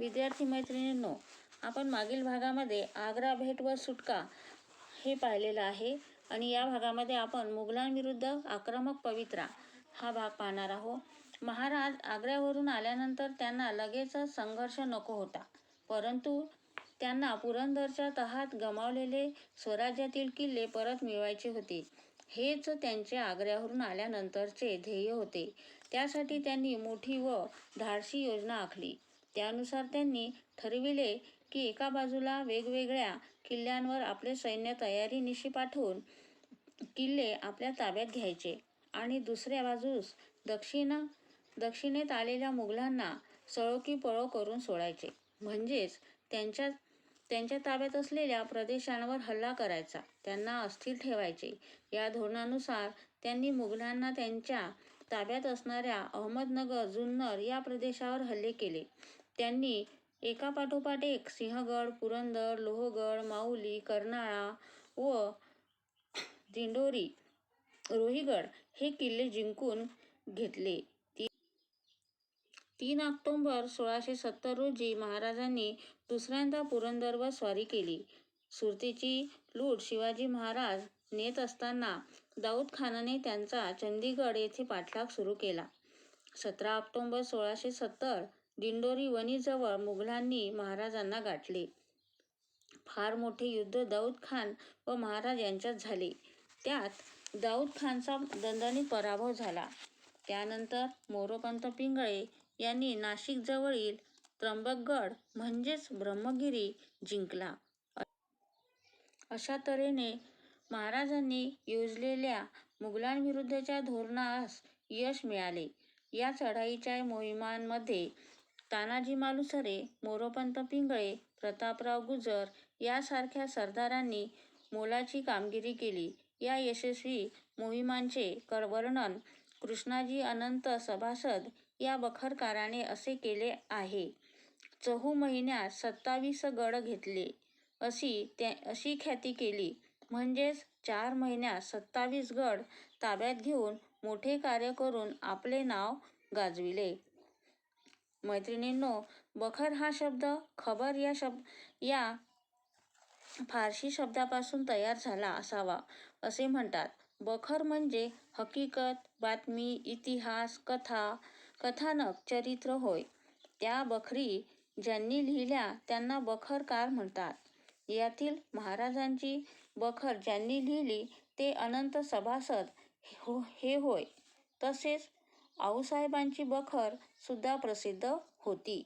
विद्यार्थी मैत्रिणींनो आपण मागील भागामध्ये आग्रा भेट व सुटका हे पाहिलेलं आहे आणि या भागामध्ये आपण मुघलांविरुद्ध आक्रमक पवित्रा हा भाग पाहणार आहोत. महाराज आग्र्यावरून आल्यानंतर त्यांना लगेचच संघर्ष नको होता परंतु त्यांना पुरंदरच्या तहात गमावलेले स्वराज्यातील किल्ले परत मिळवायचे होते. हेच त्यांचे आग्र्यावरून आल्यानंतरचे ध्येय होते. त्यासाठी त्यांनी मोठी व धाडशी योजना आखली. त्यानुसार त्यांनी ठरविले की एका बाजूला वेगवेगळ्या किल्ल्यांवर आपले सैन्य तयारीनिशी पाठवून किल्ले आपल्या ताब्यात घ्यायचे आणि दुसऱ्या बाजूस दक्षिण दक्षिणेत आलेल्या मुघलांना सळो की पळो करून सोडायचे. म्हणजेच त्यांच्या त्यांच्या ताब्यात असलेल्या प्रदेशांवर हल्ला करायचा. त्यांना अस्थिर ठेवायचे. या धोरणानुसार त्यांनी मुघलांना त्यांच्या ताब्यात असणाऱ्या अहमदनगर जुन्नर या प्रदेशावर हल्ले केले. त्यांनी एकापाठोपाठ एक सिंहगड पुरंदर लोहगड माऊली कर्नाळा व दिंडोरी रोहिगड हे किल्ले जिंकून घेतले. ती तीन ऑक्टोंबर सोळाशे सत्तर रोजी महाराजांनी दुसऱ्यांदा पुरंदरवर स्वारी केली. सुरतीची लूट शिवाजी महाराज नेत असताना दाऊद खानाने त्यांचा चंदीगड येथे पाठलाग सुरू केला. सतरा ऑक्टोंबर सोळाशे सत्तर दिंडोरी वणीजवळ मुघलांनी महाराजांना गाठले. फार मोठे युद्ध दाऊद खान व महाराज यांच्यात झाले. त्यात दाऊद खानचा दणदणीत पराभव झाला. त्यानंतर मोरोपंत पिंगळे यांनी नाशिकजवळील त्र्यंबकगड म्हणजेच ब्रह्मगिरी जिंकला. अशा तऱ्हेने महाराजांनी योजलेल्या मुघलांविरुद्धच्या धोरणास यश मिळाले. या चढाईच्या मोहिमांमध्ये तानाजी मालुसरे मोरोपंत पिंगळे प्रतापराव गुजर यासारख्या सरदारांनी मोलाची कामगिरी केली. या यशस्वी मोहिमांचे वर्णन कृष्णाजी अनंत सभासद या बखरकाराने असे केले आहे. चहू महिन्यात सत्तावीस गड घेतले. अशी त्या अशी ख्याती केली. म्हणजेच चार महिन्यात सत्तावीस गड ताब्यात घेऊन मोठे कार्य करून आपले नाव गाजविले. मैत्रिणींनो बखर हा शब्द खबर या शब्द या फारशी शब्दापासून तयार झाला असावा असे म्हणतात. बखर म्हणजे हकीकत बातमी इतिहास कथा कथानक चरित्र होय. त्या बखरी ज्यांनी लिहिल्या त्यांना बखरकार म्हणतात. यातील महाराजांची बखर ज्यांनी लिहिली ते अनंत सभासद हो-, हे होय. तसेच आऊसाहेबांची बखर सुद्धा प्रसिद्ध होती.